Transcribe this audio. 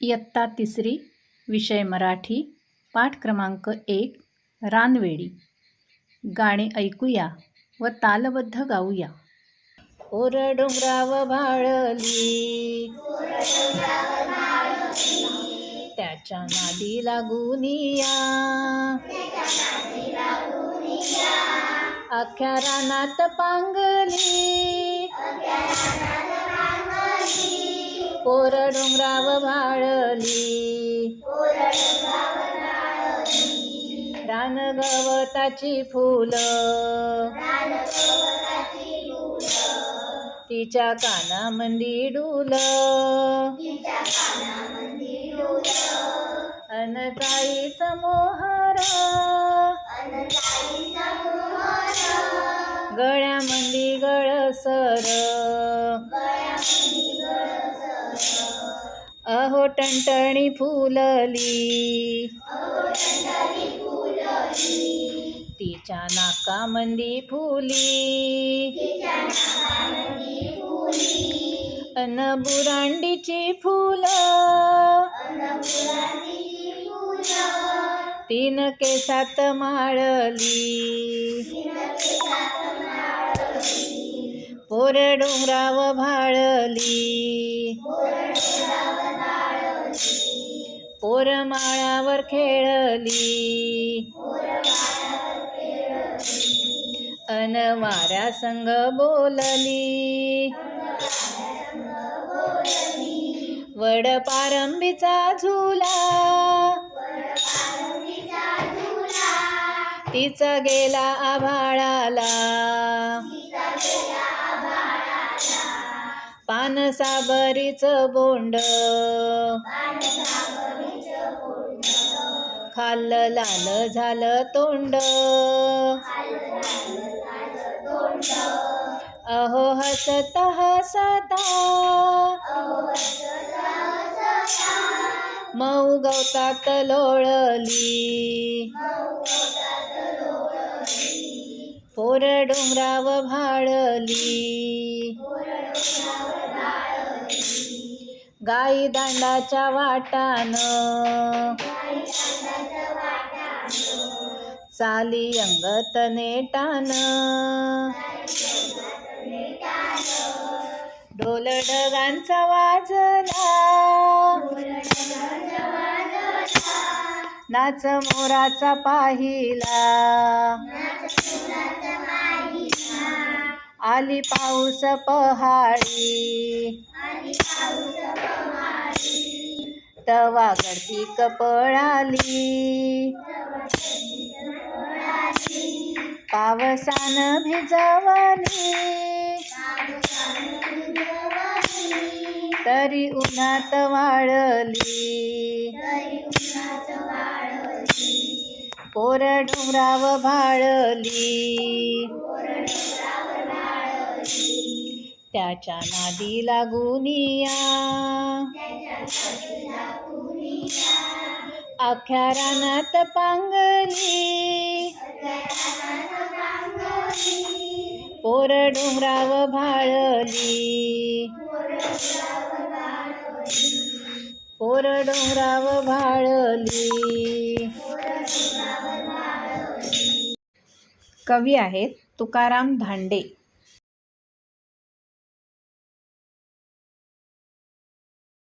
इयत्ता तिसरी विषय मराठी पाठ क्रमांक एक रानवेळी गाणे ऐकूया व तालबद्ध गाऊया. ओर डोंगराव भाळली. त्याच्या नादी लागूनिया अख्या रानात पांगली. पोर डोंगराव भाळली रान गवताची फुलं. तिच्या कानामंदी डुल. अन काही गळ्यामंदी अहो टणटणी फुलली. तिच्या नाकामंदी फुली. अन बुरांडीची फुलं. तीन केसात माळली. पोर डोंगराव भाळली. पोरमाळावर खेळली. अनवारा संग बोलली. वड पारंबीचा झुला. तिचा गेला आभाळाला. पान साबरीच बोंड. खाल लाल झालं तोंड. अहो हसत हसता. मऊ गवतात लोळली. पोर डोंगराव भाळली. गाई दांडाच्या वाटान चाली अंगत नेटान डोलडगांचा वाजला. नाच मोराचा पाहिला. आली पाऊस पहाडी तवा गडती कपळाली. पावसान भिजवली. तरी उन्हात वाळली. पोर डोंगराव भाळली. त्याच्या नादी लागुनिया अख्या रानात पांगली. पोर डोंगराव भाळली. पोर डोंगराव भाळली कवी आहेत तुकाराम धांडे.